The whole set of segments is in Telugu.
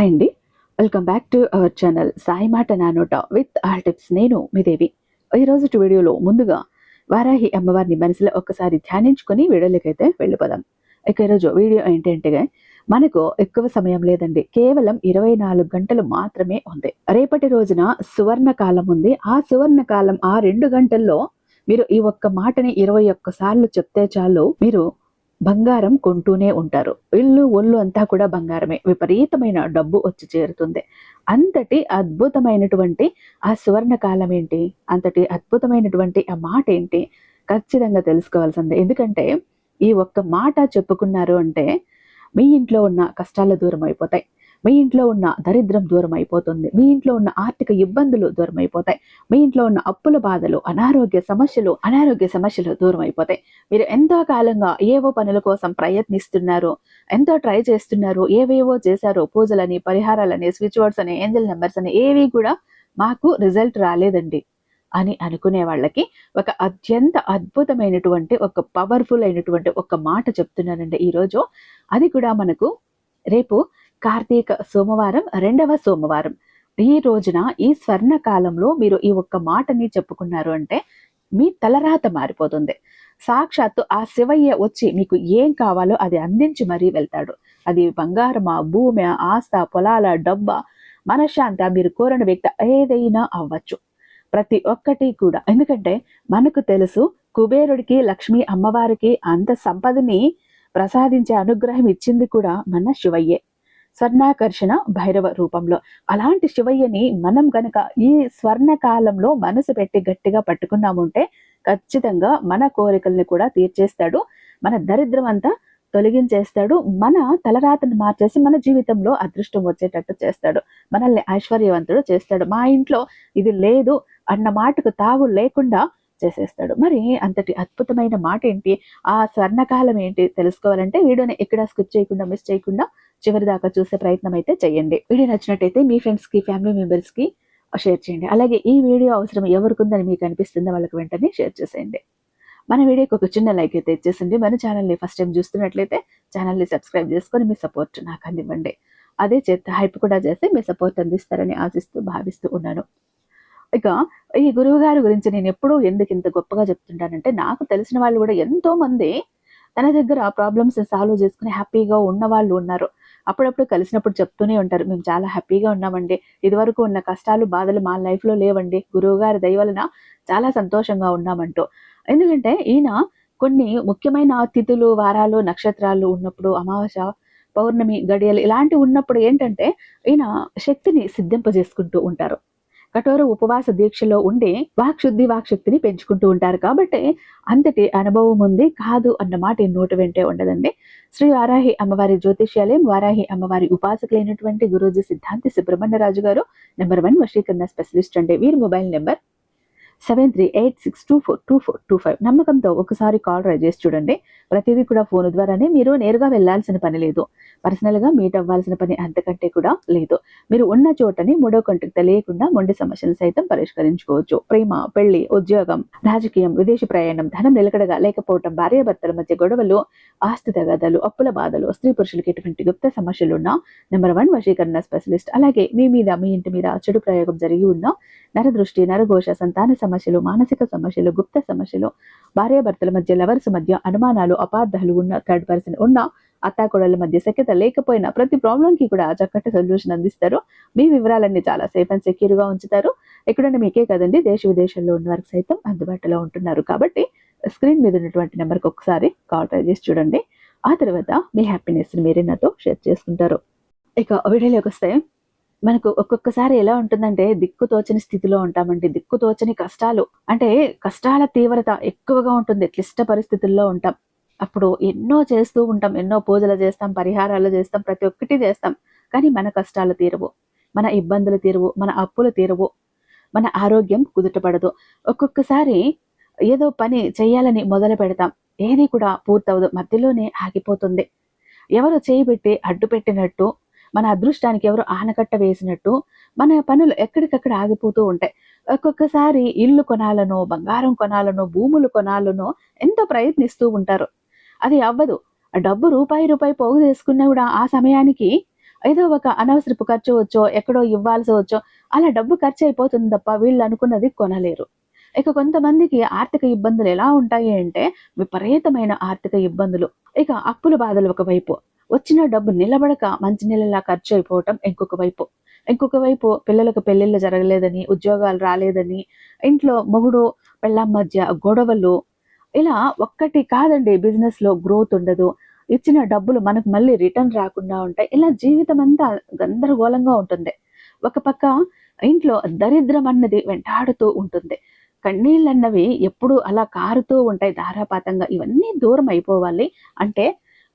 హాయ్ అండి. Welcome back to our channel Sai మాట నానోట విత్ ఆల్ టిప్స్. నేను మీ దేవి. ఈరోజు వీడియోలో ముందుగా వారాహి అమ్మవారిని మనసులో ఒక్కసారి ధ్యానించుకొని వీడియోలకైతే వెళ్ళిపోదాం. ఇక ఈరోజు వీడియో ఏంటంటే మనకు ఎక్కువ సమయం లేదండి. కేవలం ఇరవై నాలుగు గంటలు మాత్రమే ఉంది. రేపటి రోజున సువర్ణ కాలం ఉంది. ఆ సువర్ణ కాలం ఆ రెండు గంటల్లో మీరు ఈ ఒక్క మాటని ఇరవై ఒక్కసార్లు చెప్తే చాలు. మీరు బంగారం కొంటూనే ఉంటారు. ఇల్లు ఒళ్ళు అంతా కూడా బంగారమే. విపరీతమైన డబ్బు వచ్చి చేరుతుంది. అంతటి అద్భుతమైనటువంటి ఆ సువర్ణ కాలం ఏంటి? అంతటి అద్భుతమైనటువంటి ఆ మాట ఏంటి? ఖచ్చితంగా తెలుసుకోవాల్సిందే. ఎందుకంటే ఈ ఒక్క మాట చెప్పుకున్నారు అంటే మీ ఇంట్లో ఉన్న కష్టాలు దూరం అయిపోతాయి మీ ఇంట్లో ఉన్న దరిద్రం దూరం అయిపోతుంది మీ ఇంట్లో ఉన్న ఆర్థిక ఇబ్బందులు దూరం అయిపోతాయి మీ ఇంట్లో ఉన్న అప్పుల బాధలు అనారోగ్య సమస్యలు అనారోగ్య సమస్యలు దూరం అయిపోతాయి మీరు ఎంతో కాలంగా ఏవో పనుల కోసం ప్రయత్నిస్తున్నారు ఎంతో ట్రై చేస్తున్నారు ఏవేవో చేశారో పూజలని పరిహారాలని స్విచ్ వర్డ్స్ అని ఏంజల్ నెంబర్స్ అని ఏవి కూడా మాకు రిజల్ట్ రాలేదండి అని అనుకునే వాళ్ళకి ఒక అత్యంత అద్భుతమైనటువంటి ఒక పవర్ఫుల్ అయినటువంటి ఒక మాట చెప్తున్నానండి ఈరోజు. అది కూడా మనకు రేపు కార్తీక సోమవారం రెండవ సోమవారం. ఈ రోజున ఈ స్వర్ణ కాలంలో మీరు ఈ ఒక్క మాటని చెప్పుకున్నారు అంటే మీ తలరాత మారిపోతుంది. సాక్షాత్తు ఆ శివయ్య వచ్చి మీకు ఏం కావాలో అది అందించి మరీ వెళ్తాడు. అది బంగారమా భూమి ఆస్త పొలాల డబ్బా మనశ్శాంత మీరు కోరిన వ్యక్తి ఏదైనా అవ్వచ్చు. ప్రతి ఒక్కటి కూడా. ఎందుకంటే మనకు తెలుసు కుబేరుడికి లక్ష్మి అమ్మవారికి అంత సంపదని ప్రసాదించే అనుగ్రహం ఇచ్చింది కూడా మన శివయ్యే. స్వర్ణాకర్షణ భైరవ రూపంలో. అలాంటి శివయ్యని మనం గనక ఈ స్వర్ణ కాలంలో మనసు పెట్టి గట్టిగా పట్టుకున్నాముంటే ఖచ్చితంగా మన కోరికల్ని కూడా తీర్చేస్తాడు. మన దరిద్రం అంతా తొలగించేస్తాడు. మన తలరాతను మార్చేసి మన జీవితంలో అదృష్టం వచ్చేటట్టు చేస్తాడు. మనల్ని ఐశ్వర్యవంతుడు చేస్తాడు. మా ఇంట్లో ఇది లేదు అన్న మాటకు తావు లేకుండా చేసేస్తాడు. మరి అంతటి అద్భుతమైన మాట ఏంటి ఆ స్వర్ణకాలం ఏంటి తెలుసుకోవాలంటే వీడియోని ఎక్కడ స్కిప్ చేయకుండా మిస్ చేయకుండా చివరి దాకా చూసే ప్రయత్నం అయితే చేయండి వీడియో నచ్చినట్టయితే మీ ఫ్రెండ్స్కి ఫ్యామిలీ మెంబర్స్కి షేర్ చేయండి. అలాగే ఈ వీడియో అవసరం ఎవరికి ఉందని మీకు అనిపిస్తుందో వాళ్ళకి వెంటనే షేర్ చేసేయండి. మన వీడియోకి ఒక చిన్న లైక్ అయితే ఇచ్చేసండి. మన ఛానల్ని ఫస్ట్ టైం చూస్తున్నట్లయితే ఛానల్ని సబ్స్క్రైబ్ చేసుకొని మీ సపోర్ట్ నాకు అందివ్వండి అదే చేత హైప్ కూడా చేసి మీ సపోర్ట్ అందిస్తారని ఆశిస్తూ భావిస్తూ ఉన్నాను. ఇక ఈ గురువు గారి గురించి నేను ఎప్పుడూ ఎందుకు ఇంత గొప్పగా చెప్తుంటానంటే నాకు తెలిసిన వాళ్ళు కూడా ఎంతో మంది తన దగ్గర ప్రాబ్లమ్స్ సాల్వ్ చేసుకుని హ్యాపీగా ఉన్న వాళ్ళు ఉన్నారు. అప్పుడప్పుడు కలిసినప్పుడు చెప్తూనే ఉంటారు మేము చాలా హ్యాపీగా ఉన్నామండి. ఇదివరకు ఉన్న కష్టాలు బాధలు మా లైఫ్లో లేవండి. గురువు గారి దయ వలన చాలా సంతోషంగా ఉన్నామంటూ. ఎందుకంటే ఈయన కొన్ని ముఖ్యమైన తిథులు వారాలు నక్షత్రాలు ఉన్నప్పుడు అమావాస్య పౌర్ణమి గడియలు ఇలాంటివి ఉన్నప్పుడు ఏంటంటే ఈయన శక్తిని సిద్ధింపజేసుకుంటూ ఉంటారు. కఠోర ఉపవాస దీక్షలో ఉండి వాక్శుద్ధి వాక్శక్తిని పెంచుకుంటూ ఉంటారు. కాబట్టి అంతటి అనుభవం ఉంది కాదు అన్నమాట ఈ నోటు వెంటే ఉండదండి. శ్రీ వారాహి అమ్మవారి జ్యోతిష్యాలయం వారాహి అమ్మవారి ఉపాసకులైనటువంటి గురూజీ సిద్ధాంతి సుబ్రహ్మణ్యరాజు గారు నెంబర్ వన్ వశీకరణ స్పెషలిస్ట్ అండి. వీరి mobile number seven three eight six two four two four two five నమ్మకంతో ఒకసారి కాల్ ట్రై చేసి చూడండి. ప్రతిదీ కూడా ఫోన్ ద్వారానే మీరు నేరుగా వెళ్ళాల్సిన పని లేదు. పర్సనల్గా మీట్ అవ్వాల్సిన పని అంతకంటే కూడా లేదు. మీరు ఉన్న చోటని మూడో కంటికి తెలియకుండా మొండి సమస్యలు సైతం పరిష్కరించుకోవచ్చు. ప్రేమ పెళ్ళి ఉద్యోగం రాజకీయం విదేశీ ప్రయాణం ధనం నిలకడగా లేకపోవటం భార్యాభర్తల మధ్య గొడవలు ఆస్తి తగాదాలు అప్పుల బాధలు స్త్రీ పురుషులకి ఎటువంటి గుప్త సమస్యలు ఉన్నా నెంబర్ వన్ వశీకరణ స్పెషలిస్ట్. అలాగే మీ మీద మీ ఇంటి మీద చెడు ప్రయోగం జరిగి ఉన్న నరదృష్టి నరఘోష సంతాన సమస్యలు మానసిక సమస్యలు గుప్త సమస్యలు భార్యాభర్తల మధ్య లవర్స్ మధ్య అనుమానాలు అపార్థాలు ఉన్న థర్డ్ పర్సన్ ఉన్న అత్తాకోడల మధ్య సఖ్యత లేకపోయినా ప్రతి ప్రాబ్లం కి కూడా చక్కటి సొల్యూషన్ అందిస్తారు. మీ వివరాలన్నీ చాలా సేఫ్ అండ్ సెక్యూర్గా ఉంచుతారు. ఎక్కడైనా మీకే కదండి దేశ విదేశాల్లో ఉన్న వారికి సైతం అందుబాటులో ఉంటున్నారు. కాబట్టి స్క్రీన్ మీద ఉన్నటువంటి నెంబర్కి ఒకసారి కాల్ ట్రై చేసి చూడండి. ఆ తర్వాత మీ హ్యాపీనెస్ మీరే నాతో షేర్ చేసుకుంటారు. ఇక వీడియోలోకి వస్తే మనకు ఒక్కొక్కసారి ఎలా ఉంటుందంటే దిక్కు తోచని స్థితిలో ఉంటామండి. దిక్కు తోచని కష్టాలు. అంటే కష్టాల తీవ్రత ఎక్కువగా ఉంటుంది. క్లిష్ట పరిస్థితుల్లో ఉంటాం. అప్పుడు ఎన్నో చేస్తూ ఉంటాం. ఎన్నో పూజలు చేస్తాం. పరిహారాలు చేస్తాం. ప్రతి ఒక్కటి చేస్తాం. కానీ మన కష్టాలు తీరవు. మన ఇబ్బందులు తీరవు. మన అప్పులు తీరవు. మన ఆరోగ్యం కుదుటపడదు. ఒక్కొక్కసారి ఏదో పని చేయాలని మొదలు పెడతాం. ఏది కూడా పూర్తవదు. మధ్యలోనే ఆగిపోతుంది. ఎవరు చేయి పెట్టి అడ్డు పెట్టినట్టు మన అదృష్టానికి ఎవరు ఆనకట్ట వేసినట్టు మన పనులు ఎక్కడికక్కడ ఆగిపోతూ ఉంటాయి. ఒక్కొక్కసారి ఇల్లు కొనాలనో బంగారం కొనాలనో భూములు కొనాలనో ఎంతో ప్రయత్నిస్తూ ఉంటారు. అది అవ్వదు. ఆ డబ్బు రూపాయి రూపాయి పోగు చేసుకున్నా కూడా ఆ సమయానికి ఏదో ఒక అనవసరపు ఖర్చు వచ్చో ఎక్కడో ఇవ్వాల్సి వచ్చో అలా డబ్బు ఖర్చు అయిపోతుంది తప్ప వీళ్ళు అనుకున్నది కొనలేరు. ఇక కొంతమందికి ఆర్థిక ఇబ్బందులు ఎలా ఉంటాయి అంటే విపరీతమైన ఆర్థిక ఇబ్బందులు. ఇక అప్పుల బాధలు ఒకవైపు. వచ్చిన డబ్బు నిలబడక మంచి నెలలా ఖర్చు అయిపోవటం ఇంకొక వైపు. ఇంకొక వైపు పిల్లలకు పెళ్ళిళ్ళు జరగలేదని ఉద్యోగాలు రాలేదని ఇంట్లో మొగుడు పెళ్ళ మధ్య గొడవలు. ఇలా ఒక్కటి కాదండి బిజినెస్లో గ్రోత్ ఉండదు. ఇచ్చిన డబ్బులు మనకు మళ్ళీ రిటర్న్ రాకుండా ఉంటాయి. ఇలా జీవితం అంతా గందరగోళంగా ఉంటుంది. ఒక పక్క ఇంట్లో దరిద్రం అన్నది వెంటాడుతూ ఉంటుంది. కన్నీళ్ళన్నవి ఎప్పుడు అలా కారుతూ ఉంటాయి ధారాపాతంగా. ఇవన్నీ దూరం అయిపోవాలి. అంటే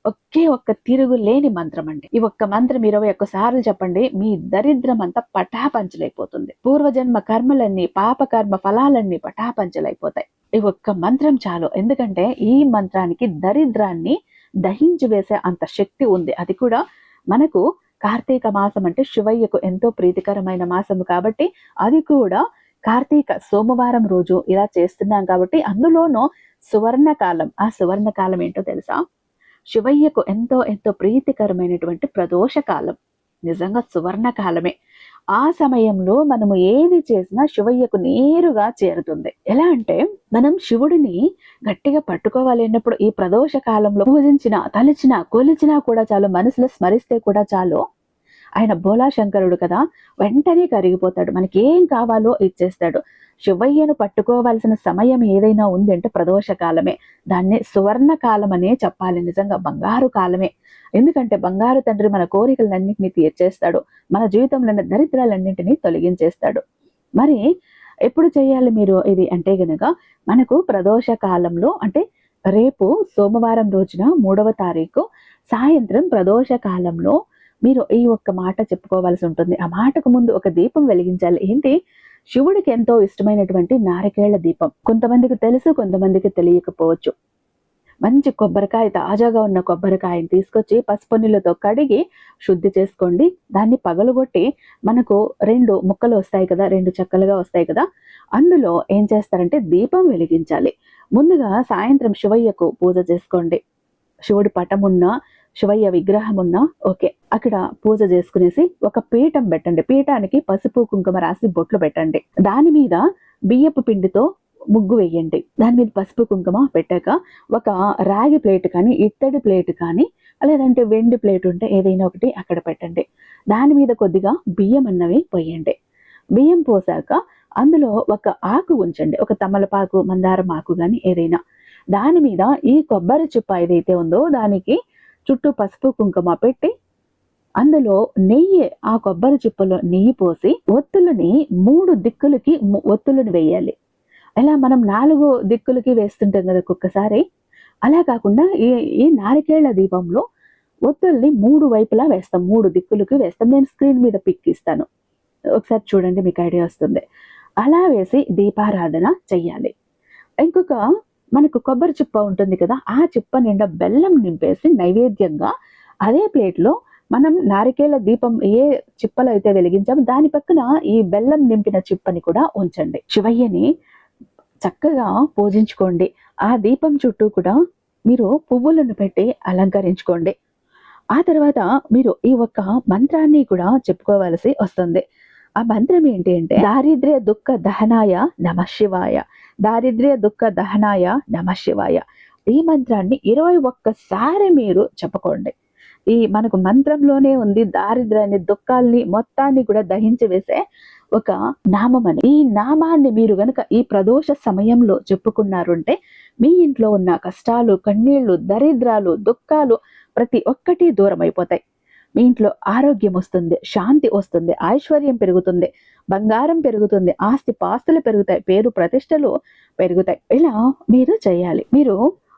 ఒకే ఒక్క తిరుగు లేని మంత్రం అండి. ఈ ఒక్క మంత్రం ఇరవై ఒక్కసార్లు చెప్పండి మీ దరిద్రం అంతా పటాపంచలైపోతుంది. పూర్వజన్మ కర్మలన్నీ పాపకర్మ ఫలాలన్నీ పటాపంచలైపోతాయి. ఈ ఒక్క మంత్రం చాలు. ఎందుకంటే ఈ మంత్రానికి దరిద్రాన్ని దహించి వేసే అంత శక్తి ఉంది. అది కూడా మనకు కార్తీక మాసం అంటే శివయ్యకు ఎంతో ప్రీతికరమైన మాసము కాబట్టి అది కూడా కార్తీక సోమవారం రోజు ఇలా చేస్తున్నాం కాబట్టి అందులోనూ సువర్ణకాలం. ఆ సువర్ణకాలం ఏంటో తెలుసా? శివయ్యకు ఎంతో ఎంతో ప్రీతికరమైనటువంటి ప్రదోష కాలం నిజంగా సువర్ణ కాలమే ఆ సమయంలో మనము ఏది చేసినా శివయ్యకు నేరుగా చేరుతుంది. ఎలా అంటే మనం శివుడిని గట్టిగా పట్టుకోవాలి అన్నప్పుడు ఈ ప్రదోష కాలంలో పూజించిన తలిచినా కొలిచినా కూడా చాలు మనసులో స్మరిస్తే కూడా చాలు ఆయన భోలా శంకరుడు కదా వెంటనే కరిగిపోతాడు. మనకి ఏం కావాలో ఇచ్చేస్తాడు. శివయ్యను పట్టుకోవాల్సిన సమయం ఏదైనా ఉందంటే ప్రదోష కాలమే. దాన్ని సువర్ణ కాలం అనే చెప్పాలి. నిజంగా బంగారు కాలమే. ఎందుకంటే బంగారు తండ్రి మన కోరికలన్నింటినీ తీర్చేస్తాడు. మన జీవితంలో దరిద్రాలన్నింటినీ తొలగించేస్తాడు. మరి ఎప్పుడు చేయాలి మీరు ఇది అంటే గనక మనకు ప్రదోష కాలంలో అంటే రేపు సోమవారం రోజున మూడవ తారీఖు సాయంత్రం ప్రదోష కాలంలో మీరు ఈ ఒక్క మాట చెప్పుకోవాల్సి ఉంటుంది. ఆ మాటకు ముందు ఒక దీపం వెలిగించాలి. ఏంటి? శివుడికి ఎంతో ఇష్టమైనటువంటి నారికేళ్ళ దీపం. కొంతమందికి తెలుసు కొంతమందికి తెలియకపోవచ్చు. మంచి కొబ్బరికాయ తాజాగా ఉన్న కొబ్బరికాయని తీసుకొచ్చి పసుపు నీళ్ళతో కడిగి శుద్ధి చేసుకోండి. దాన్ని పగలగొట్టి మనకు రెండు ముక్కలు వస్తాయి కదా రెండు చెక్కలుగా వస్తాయి కదా అందులో ఏం చేస్తారంటే దీపం వెలిగించాలి. ముందుగా సాయంత్రం శివయ్యకు పూజ చేసుకోండి. శివుడి పటం శివయ్య విగ్రహమున్నా ఓకే అక్కడ పూజ చేసుకునేసి ఒక పీఠం పెట్టండి. పీఠానికి పసుపు కుంకుమ రాసి బొట్లు పెట్టండి. దాని మీద బియ్యపు పిండితో ముగ్గు వేయండి. దాని మీద పసుపు కుంకుమ పెట్టాక ఒక రాగి ప్లేట్ కానీ ఇత్తడి ప్లేట్ కానీ లేదంటే వెండి ప్లేట్ ఉంటే ఏదైనా ఒకటి అక్కడ పెట్టండి. దాని మీద కొద్దిగా బియ్యం అన్నవి పోయండి. బియ్యం పోసాక అందులో ఒక ఆకు ఉంచండి. ఒక తమలపాకు మందారం ఆకు కానీ ఏదైనా. దాని మీద ఈ కొబ్బరి చిప్ప ఏదైతే ఉందో దానికి చుట్టూ పసుపు కుంకుమ పెట్టి అందులో నెయ్యి ఆ కొబ్బరి చిప్పలో నెయ్యి పోసి ఒత్తులని మూడు దిక్కులకి ఒత్తులను వేయాలి. అలా మనం నాలుగు దిక్కులకి వేస్తుంటాం కదా ఒక్కొక్కసారి. అలా కాకుండా ఈ ఈ నారికేళ్ళ దీపంలో ఒత్తుల్ని మూడు వైపులా వేస్తాం. మూడు దిక్కులకి వేస్తాం. నేను స్క్రీన్ మీద పిక్ ఇస్తాను. ఒకసారి చూడండి మీకు ఐడియా వస్తుంది. అలా వేసి దీపారాధన చెయ్యాలి. ఇంకొక మనకు కొబ్బరి చిప్ప ఉంటుంది కదా ఆ చిప్ప నిండా బెల్లం నింపేసి నైవేద్యంగా అదే ప్లేట్లో మనం నారికేల దీపం ఏ చిప్పలు అయితే వెలిగించామో దాని పక్కన ఈ బెల్లం నింపిన చిప్పని కూడా ఉంచండి. శివయ్యని చక్కగా పూజించుకోండి. ఆ దీపం చుట్టూ కూడా మీరు పువ్వులను పెట్టి అలంకరించుకోండి. ఆ తర్వాత మీరు ఈ ఒక్క మంత్రాన్ని కూడా చెప్పుకోవలసి వస్తుంది. ఆ మంత్రం ఏంటి అంటే దారిద్ర్య దుఃఖ దహనాయ నమ శివాయ. దారిద్ర్య దుఃఖ దహనాయ నమ శివాయ. ఈ మంత్రాన్ని ఇరవై ఒక్కసారి మీరు చెప్పుకోండి. ఈ మనకు మంత్రంలోనే ఉంది దారిద్ర్యాన్ని దుఃఖాల్ని మొత్తాన్ని కూడా దహించి వేసే ఒక నామం అని. ఈ నామాన్ని మీరు గనక ఈ ప్రదోష సమయంలో చెప్పుకున్నారు అంటే మీ ఇంట్లో ఉన్న కష్టాలు కన్నీళ్ళు దరిద్రాలు దుఃఖాలు ప్రతి ఒక్కటి దూరం అయిపోతాయి మీ ఇంట్లో ఆరోగ్యం వస్తుంది శాంతి వస్తుంది ఐశ్వర్యం పెరుగుతుంది బంగారం పెరుగుతుంది ఆస్తి పాస్తులు పెరుగుతాయి పేరు ప్రతిష్టలు పెరుగుతాయి. ఇలా మీరు చేయాలి. మీరు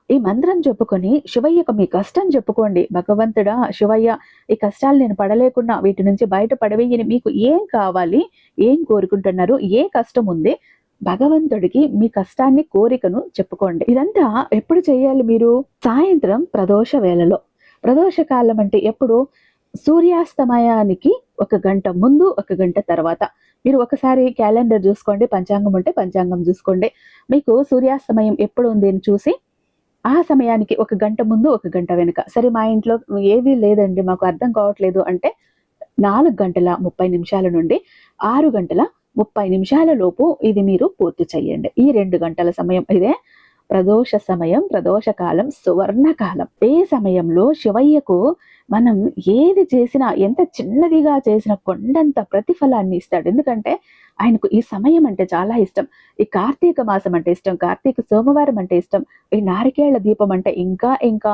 ఈ మంత్రం చెప్పుకొని శివయ్యకు మీ కష్టం చెప్పుకోండి. భగవంతుడా శివయ్య ఈ కష్టాలు నేను పడలేకున్నా వీటి నుంచి బయట పడవేయని మీకు ఏం కావాలి ఏం కోరుకుంటున్నారు ఏ కష్టం ఉంది భగవంతుడికి మీ కష్టాన్ని కోరికను చెప్పుకోండి. ఇదంతా ఎప్పుడు చేయాలి మీరు? సాయంత్రం ప్రదోష వేళలో. ప్రదోష కాలం అంటే ఎప్పుడు? సూర్యాస్తమయానికి ఒక గంట ముందు ఒక గంట తర్వాత. మీరు ఒకసారి క్యాలెండర్ చూసుకోండి పంచాంగం ఉంటే పంచాంగం చూసుకోండి. మీకు సూర్యాస్తమయం ఎప్పుడు ఉంది అని చూసి ఆ సమయానికి ఒక గంట ముందు ఒక గంట వెనుక. సరే మా ఇంట్లో ఏది లేదండి మాకు అర్థం కావట్లేదు అంటే నాలుగు గంటల ముప్పై నిమిషాల నుండి ఆరు గంటల ముప్పై నిమిషాల లోపు ఇది మీరు పూర్తి చేయండి. ఈ రెండు గంటల సమయం ఇదే. ప్రదోష సమయం ప్రదోష కాలం సువర్ణ కాలం ఏ సమయంలో శివయ్యకు మనం ఏది చేసినా ఎంత చిన్నదిగా చేసిన కొండంత ప్రతిఫలాన్ని ఇస్తాడు. ఎందుకంటే ఆయనకు ఈ సమయం అంటే చాలా ఇష్టం. ఈ కార్తీక మాసం అంటే ఇష్టం. కార్తీక సోమవారం అంటే ఇష్టం. ఈ నారికేళ్ళ దీపం అంటే ఇంకా ఇంకా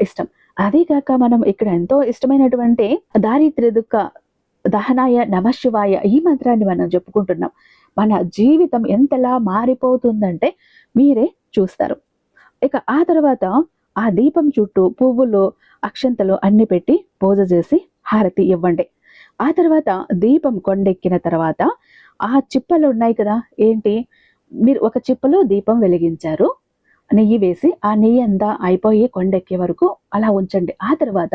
ఇష్టం. అదే కాక మనం ఇక్కడ ఎంతో ఇష్టమైనటువంటి దారిద్ర్య దుఃఖ దహనాయ నమశివాయ ఈ మంత్రాన్ని మనం చెప్పుకుంటున్నాం. మన జీవితం ఎంతలా మారిపోతుందంటే మీరే చూస్తారు. ఇక ఆ తర్వాత ఆ దీపం చుట్టూ పువ్వులు అక్షంతలు అన్ని పెట్టి పూజ చేసి హారతి ఇవ్వండి. ఆ తర్వాత దీపం కొండెక్కిన తర్వాత ఆ చిప్పలు ఉన్నాయి కదా ఏంటి? మీరు ఒక చిప్పలో దీపం వెలిగించారు. నెయ్యి వేసి ఆ నెయ్యి అంతా అయిపోయి కొండెక్కే వరకు అలా ఉంచండి. ఆ తర్వాత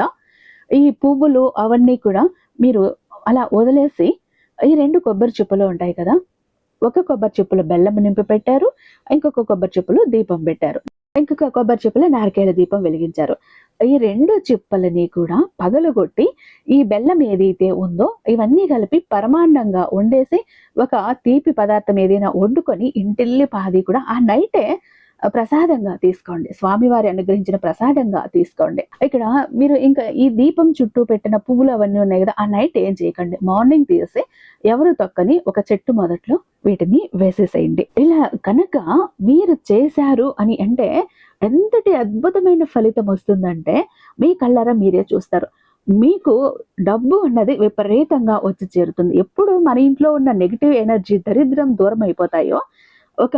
ఈ పువ్వులు అవన్నీ కూడా మీరు అలా వదిలేసి ఈ రెండు కొబ్బరి చిప్పలు ఉంటాయి కదా ఒక కొబ్బరి చిప్పులో బెల్లం నింపి పెట్టారు ఇంకొక కొబ్బరి చిప్పులో దీపం పెట్టారు. ఇంకొక కొబ్బరి చిప్పల నారికేల దీపం వెలిగించారు. ఈ రెండు చిప్పలని కూడా పగలగొట్టి ఈ బెల్లం ఏదైతే ఉందో ఇవన్నీ కలిపి పరమాండంగా వండేసి ఒక తీపి పదార్థం ఏదైనా వండుకొని ఇంటిల్లి పాది కూడా ఆ నైటే ప్రసాదంగా తీసుకోండి. స్వామివారి అనుగ్రహించిన ప్రసాదంగా తీసుకోండి. ఇక్కడ మీరు ఇంకా ఈ దీపం చుట్టూ పెట్టిన పువ్వులు అవన్నీ ఉన్నాయి కదా ఆ నైట్ ఏం చేయకండి. మార్నింగ్ తీసి ఎవరు తొక్కని ఒక చెట్టు మొదట్లో వీటిని వేసేసేయండి. ఇలా కనుక మీరు చేశారు అని అంటే ఎంతటి అద్భుతమైన ఫలితం వస్తుందంటే మీ కళ్ళారా మీరే చూస్తారు. మీకు డబ్బు అన్నది విపరీతంగా వచ్చి చేరుతుంది. ఎప్పుడు మన ఇంట్లో ఉన్న నెగిటివ్ ఎనర్జీ దరిద్రం దూరం అయిపోతాయో ఒక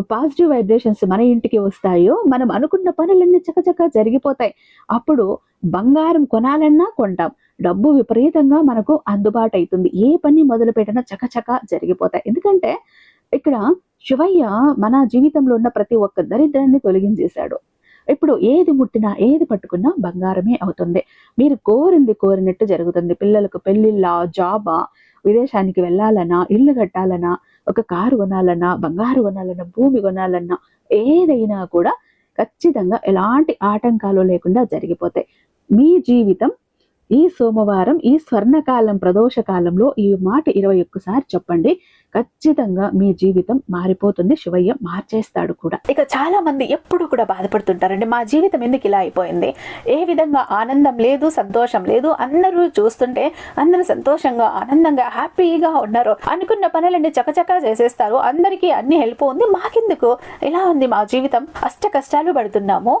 పాజిటివ్ వైబ్రేషన్స్ మన ఇంటికి వస్తాయో మనం అనుకున్న పనులన్నీ చకచక జరిగిపోతాయి. అప్పుడు బంగారం కొనాలన్నా కొంటాం. డబ్బు విపరీతంగా మనకు అందుబాటు అవుతుంది ఏ పని మొదలు పెట్టినా చకచక జరిగిపోతాయి. ఎందుకంటే ఇక్కడ శివయ్య మన జీవితంలో ఉన్న ప్రతి ఒక్క దరిద్రాన్ని తొలగించేశాడు. ఇప్పుడు ఏది ముట్టినా ఏది పట్టుకున్నా బంగారమే అవుతుంది. మీరు కోరింది కోరినట్టు జరుగుతుంది. పిల్లలకు పెళ్ళిళ్ళ జాబా విదేశానికి వెళ్ళాలన్నా ఇల్లు కట్టాలన్నా ఒక కారు కొనాలన్నా బంగారు కొనాలన్నా భూమి కొనాలన్నా ఏదైనా కూడా ఖచ్చితంగా ఎలాంటి ఆటంకాలు లేకుండా జరిగిపోతాయి. మీ జీవితం ఈ సోమవారం ఈ స్వర్ణకాలం ప్రదోష కాలంలో ఈ మాట ఇరవై ఒక్కసారి చెప్పండి. ఖచ్చితంగా మీ జీవితం మారిపోతుంది. శివయ్య మార్చేస్తాడు కూడా. ఇక చాలా మంది ఎప్పుడు కూడా బాధపడుతుంటారండి మా జీవితం ఎందుకు ఇలా అయిపోయింది? ఏ విధంగా ఆనందం లేదు సంతోషం లేదు? అందరూ చూస్తుంటే అందరూ సంతోషంగా ఆనందంగా హ్యాపీగా ఉన్నారు. అనుకున్న పనులన్నీ చకచకా చేసేస్తారు. అందరికీ అన్ని హెల్ప్ ఉంది. మాకెందుకు? ఇలా ఉంది మా జీవితం? అష్ట కష్టాలు పడుతున్నాము.